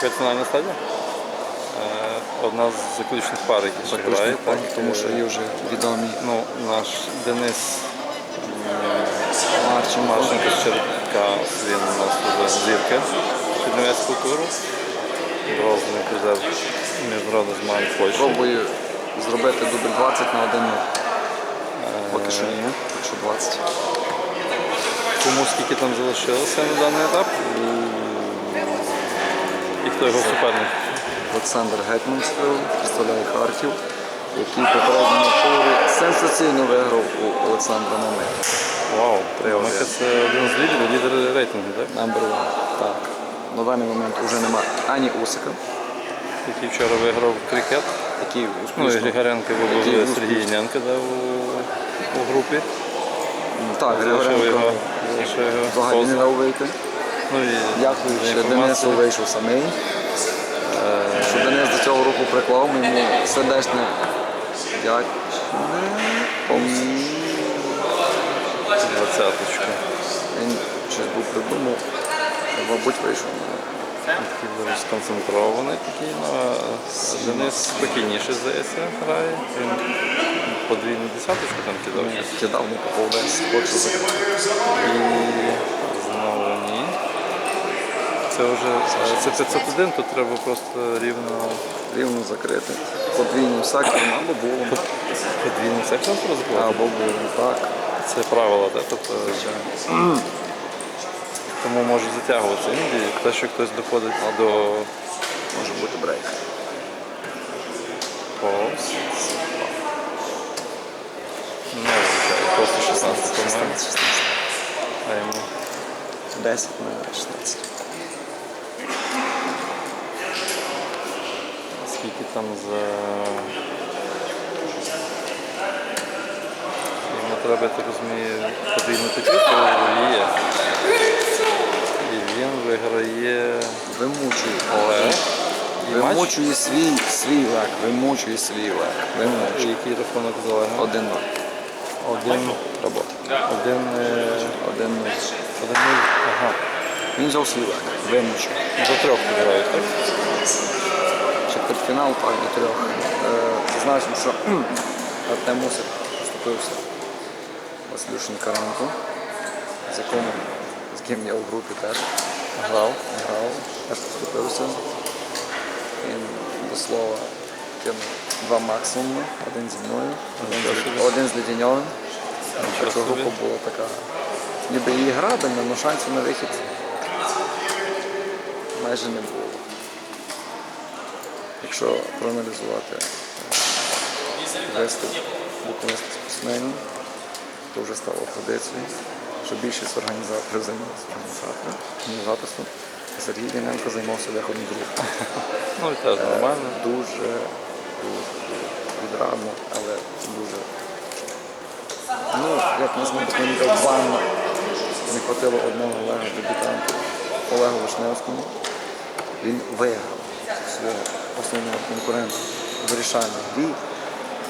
чвертьфінальна стадія. Е, Одна з заключних пар, які грає. Так. тому що є вже відомі Ну, наш Денис Марченко. З Черкас, він у нас вже зірка Чернівецького туру. Бронзовий призер міжнародних змагань в Польщі. Пробую зробити дубль 20 на 1 0 Поки що ні, поки що 20. Кому скільки там залишилося на даний етап? Хто його суперник? Олександр Гетманський представляє Харків, який попередньому турі сенсаційно виграв у Олександра Мамика. Вау, Три-один. Це один з лідерів, лідер рейтингу, так? Number one. Так. На даний момент вже немає ані Усика, Який вчора виграв крикет. який Ну. Григоренко Який вибив. Сергій Яненко да, у, у групі. Так, Залишив Григоренко його, залишив його взагалі не дав вийти. І Дякую, що інформацією. вийшов самий. Е, Що Денис до цього руку приклав, ми йому сердечне дякую. Двадцяточку. Він щось був придумав, мабуть, вийшов. Сконцентрований такий, ну, а Денис спокійніше, здається, грає. Він подвійну десяточку там кидав. Кидав, не попав десь, закрити. І. Це вже це 501, тут треба просто рівно Рівно закрити. Подвійним сектором або булом. подвійний сектор розбувати. Або булом, так. Це правило, так? Тобто, тому може затягуватися іноді, те, що хтось доходить до Може бути брейк. повз. Не просто 16 по 16, 16. 10 на 16. скільки там за. Йому треба, я так розумію, подвійнути кілька є. І він виграє Вимучує. Олег. І матч. Свій, свій лек. Вимучує свій лек. І який рахунок зелений? Один ноль. Один. Робота. Один. е, Один нуль. Один нуль. Ага. Він взяв свій лек. Вимучив. До трьох підграють, так? Четвертьфінал, так, до трьох. Е, Зазначимо, що Артем Мусик поступився Василю Шинкаренко, з якому з ким я у групі теж грав, грав, теж поступився. Він до слова кинув два максимуми, один зі мною, один з, Ледіньовим. Така група була така, ніби її гра, але шансів на вихід майже не було. Якщо проаналізувати е, виступ буковинських спортсменів, то вже стало традицією, що більшість організаторів займалися організатором, а Сергій Ліненко займався виходом руху. Ну теж нормально. Дуже, дуже відрадно, але дуже. Ну, як не допомогли ванна, не хватило одного Олега дебютанта, Олегу Вишневському. Він виграв свого основного конкурента в вирішальній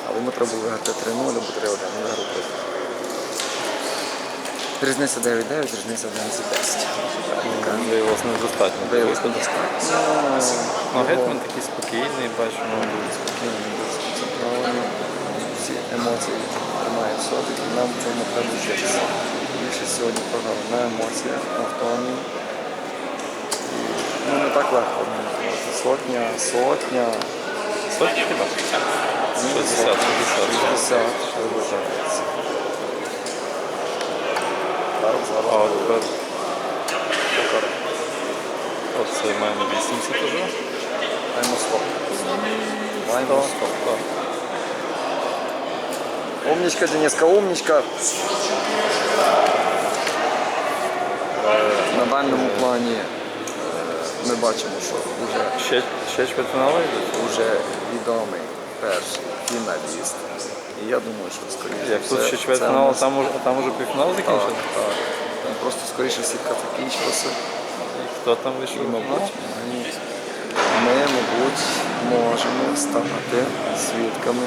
але йому треба було виграти 3-0 або 3-1, він виграв 3 Різниця 9-9, різниця 11-10. Така Виявилось недостатньо. Виявилось недостатньо. Ну, гетьман такий спокійний, бачимо. Спокійно, дуже сконцентровані. Всі емоції тримають в собі, нам в цьому треба вчитися. Більше сьогодні програв на емоціях, на втомі. І, Ну, не так легко організувати. Сотня, сотня, Сотні хіба? 60, 60. 60, що вважається. Так, А зараз от тепер оце маємо 80 уже. маємо стоп. Маємо стоп. Так. Умничка, Дениска, умничка. Е, На дальньому плані е, ми бачимо, що вже, Ще, ще чвертьфінали йдуть? вже відомий перший фіналіст. І я думаю, що скоріше. Як тут все ще це чвертьфінал, у нас- там, уже- там уже півфінал Так, закінчили? так. Там просто скоріше сітка закінчилася. Хто там вийшов? Мабуть, ми, ми, мабуть, можемо стати свідками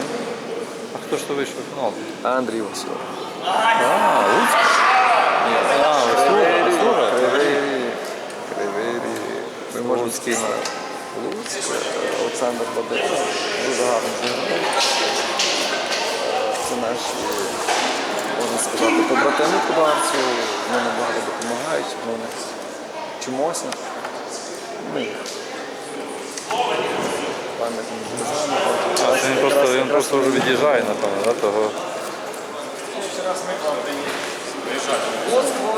А хто ж то вийшов в фінал? Андрій Васюк. А, Луцьк? А, Луцьк, е, Олександр Бабика. Дуже гарно зіграв. Е, Це наші, можна сказати, побратими по дарцю. Вони нам багато допомагають, ми в них вчимося. Ми він просто, він просто вже від'їжджає, напевно, да, того. Вертається Сашко Річук на Щасливої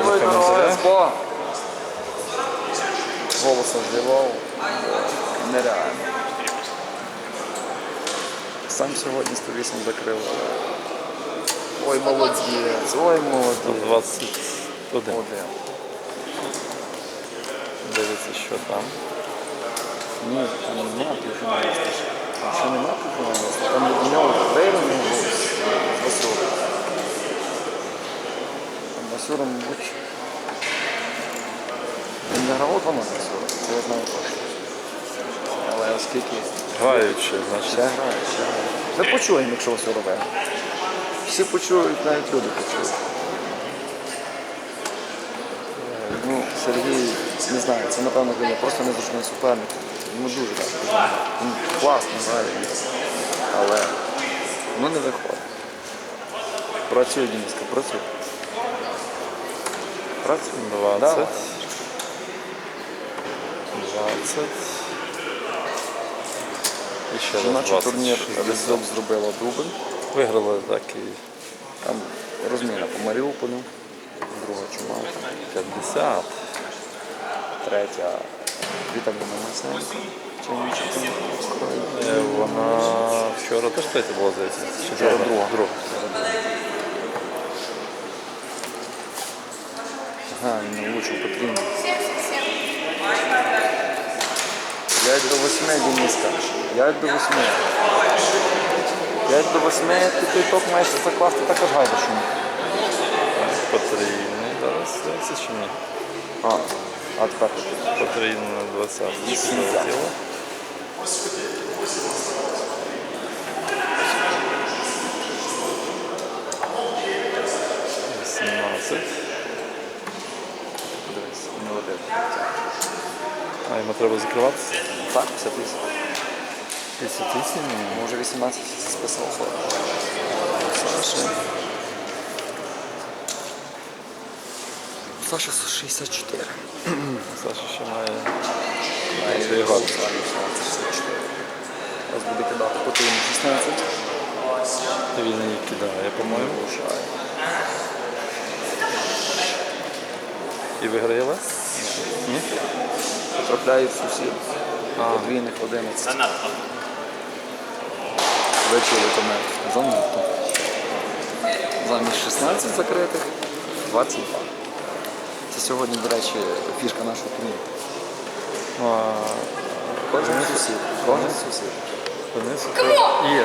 дороги, коментаря. з Богом! Голоса зливав нереально. Сам сьогодні 108 закрив, ой молодець, ой молодець. 21. Один. Дивиться, що там. Ні, там нема півфіналіста. ще. Ще нема півфіналіста. Там від нього з Васюром. Там Васюра, мабуть, він не це я знаю точно. Але оскільки Граючи, ще значить. грає, ще грає. Ми почуємо, якщо Васюра виграє. Всі почують, навіть люди почують. Е, Ну, Сергій, не знаю, це напевно для нього просто незручний суперник. Йому дуже так. Він класно грає, але ну не виходить. Працює Дініска, працює. Працює. 20. Давай. 20. І ще раз Жіночий 20. турнір 60. Резюк зробила дубль. Виграли так і Там розміна по Маріуполю, друга чума, 50. Третя Віталіна Масенко. Чим Е, Вона вчора теж третя була, здається. Чи Вчора друга. друга. Ага, він не влучив потрібно. 5 до 8 Дениска. 5 до 8. 5 до 8 ти той топ маєш закласти також гайдушем. Потрійний зараз здається чи ні? А, а тепер Потрійно на 20 Вісімдесят. залетіло. Вісімнадцять. подивись, не один. А йому треба закриватися? Так, 58. 58? Може 18 списав 40. Саша. Саша 64. Саша ще має год. 64. Зараз буде кидати потрібно 16. він її кидає, по-моєму. І виграє Лес? Ні? Потрапляє в сусід. Подвійних 11. Вичули комент. Занадто. Замість 16 закритих 22. Це сьогодні, до речі, фішка нашого турніру. Ну, Кожен сусід. Кожен сусід. Денис є.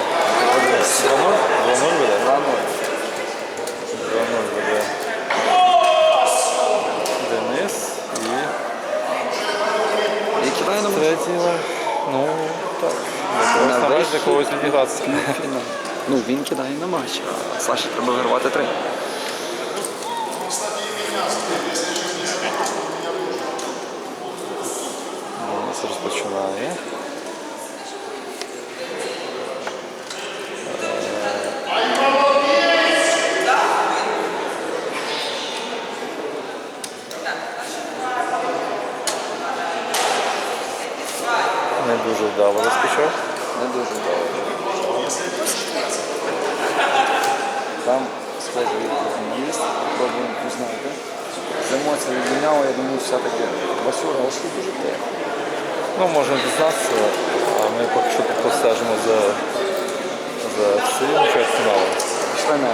2-0? 2-0 веде? 2-0. 2-0 веде. Денис і І кидає на третій. Ну, так. Для когось там для когось відігратися. Ну, він кидає на матч, а Саші треба вирвати три. кстати, и меня стоит, если честно, не забыл, что у меня тоже. У нас розпочинає. Не дуже вдало розпочав. Не дуже вдало. Там схожий журналіст, пробуємо пізнати. З емоцій я думаю, все-таки Васюра, але що дуже тихо. Ну, можемо дізнатися, а ми поки що постежимо за, за цим чвертьфіналом. Не.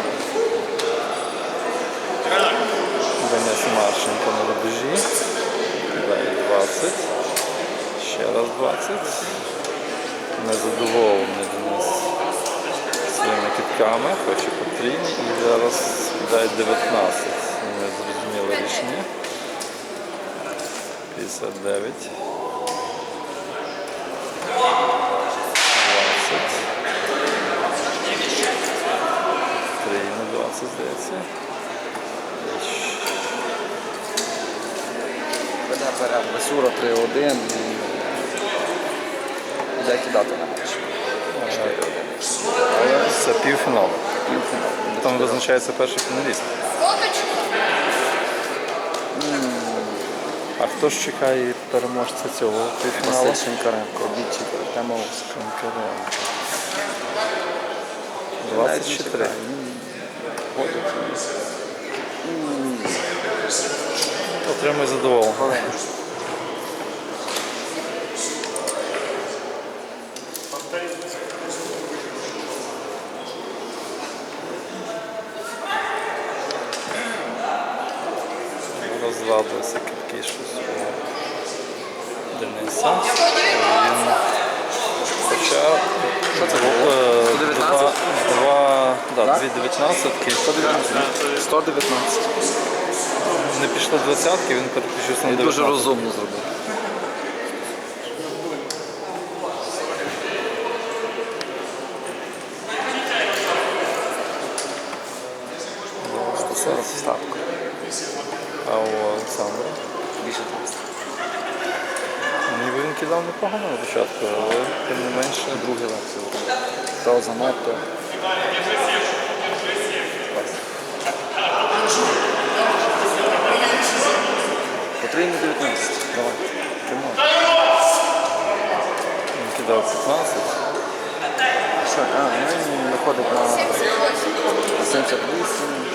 Денис Марченко на рубежі. Далі 20. Ще раз 20. Незадоволений Денис своїми китками, хоче України і зараз дають 19 ну, незрозуміле рішення. 59. 20 здається. Веде перед Басюра 3-1 і кидати на матч. Це півфінал. Там визначається перший фіналіст. А хто ж чекає переможця цього півфіналу? Василь Шинкаренко, обідчик Артема не 24. чекає, він ходить. Отримує задоволення. Розрадився кипкий щось у Дениса. Він. Що це було? 119? Два, да, дві дев'ятнадцятки. 119. 119. Не пішло двадцятки, він переключився на Він дуже 19. розумно зробив. Сорок ставку. А у Олександра? Більше 30. Ніби він кидав непогано на початку, але тим не менше. Другий зробив. То занадто. Потрібно 19. Давай. Тримай. Він кидав 15. Що? А, ну виходить на 78,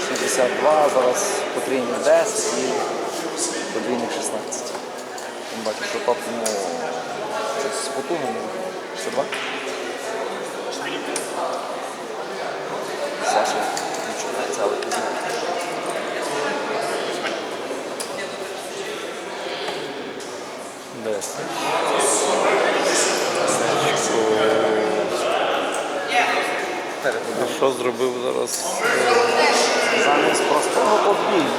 62, зараз потрійний 10 і подвійний 16. Він що пап йому щось з потугами. 62? Саша відчувається, але пізніше. Десять. А що зробив зараз? Замість простого подвійного.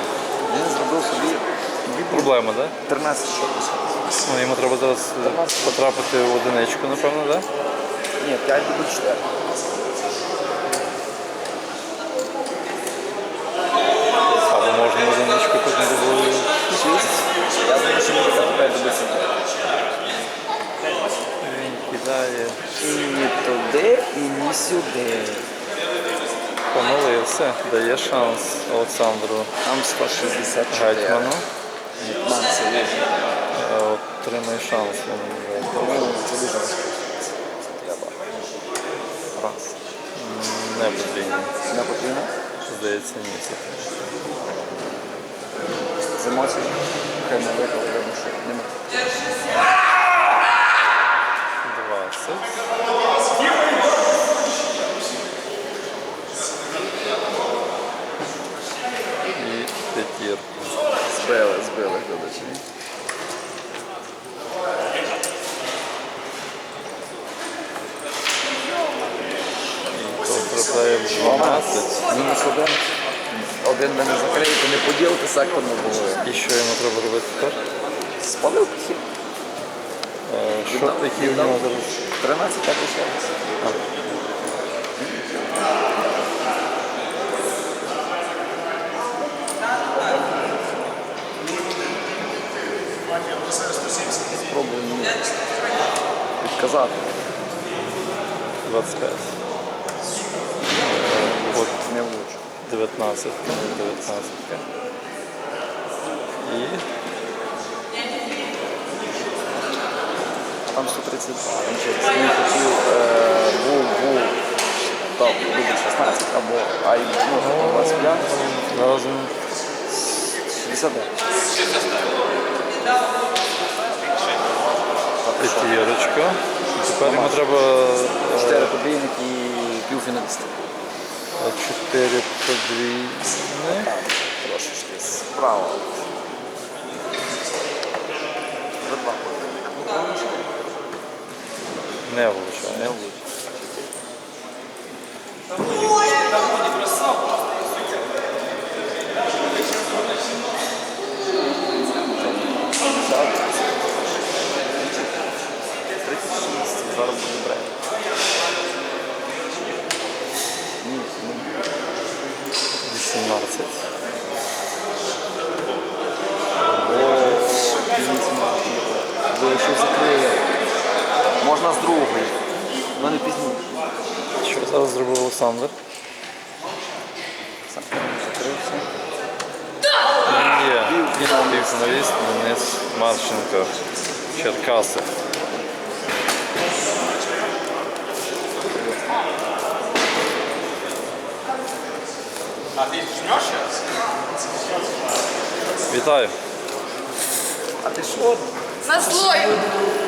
Він зробив собі Проблема, так? 13 щось. Ну, йому треба зараз е, потрапити в одиничку, напевно, так? Ні, 5 до 4. Або можна в одиничку тут не. 6. Я думаю, що бути 5 до 10. Він кидає. І туди, і сюди. Помилився, дає шанс Олександру Там 164. Гетьману. Е, шанс. він, Тому це дуже. Треба. Раз. Не потрібно. Не потрібно. Здається, ні. З емоцій. Хай не видно, що нема. 20. І п'ятірку. Збили, збили глядачі. То трапляє в 12. Мінус один. Один ви не закриєте, секторну було. І що йому треба робити тепер? Спалив підхід. Е, Що такі в нього зараз? 13 так лишилось. Спробую мені підказати. 25. Е, От Не влучу. 19. 19. І Там 132. Він через він хотів, е, був, був так, буде 16 або ай, ну, 25, разом 69. п'ятірочка. Тепер йому треба 4 подвійник і півфіналіст. 4 подвійних. Трошечки справа. Вже два подвійника. Ну, правильно, що Не влучає. не шість, зараз буде ні. 18. Нас другого є. У мене пізніше. Що зараз зробив Олександр? Сам закрився. Є півфіналіст Денис Марченко, Черкаси. А ты жмешь сейчас? Вітаю! А ти що? На злою.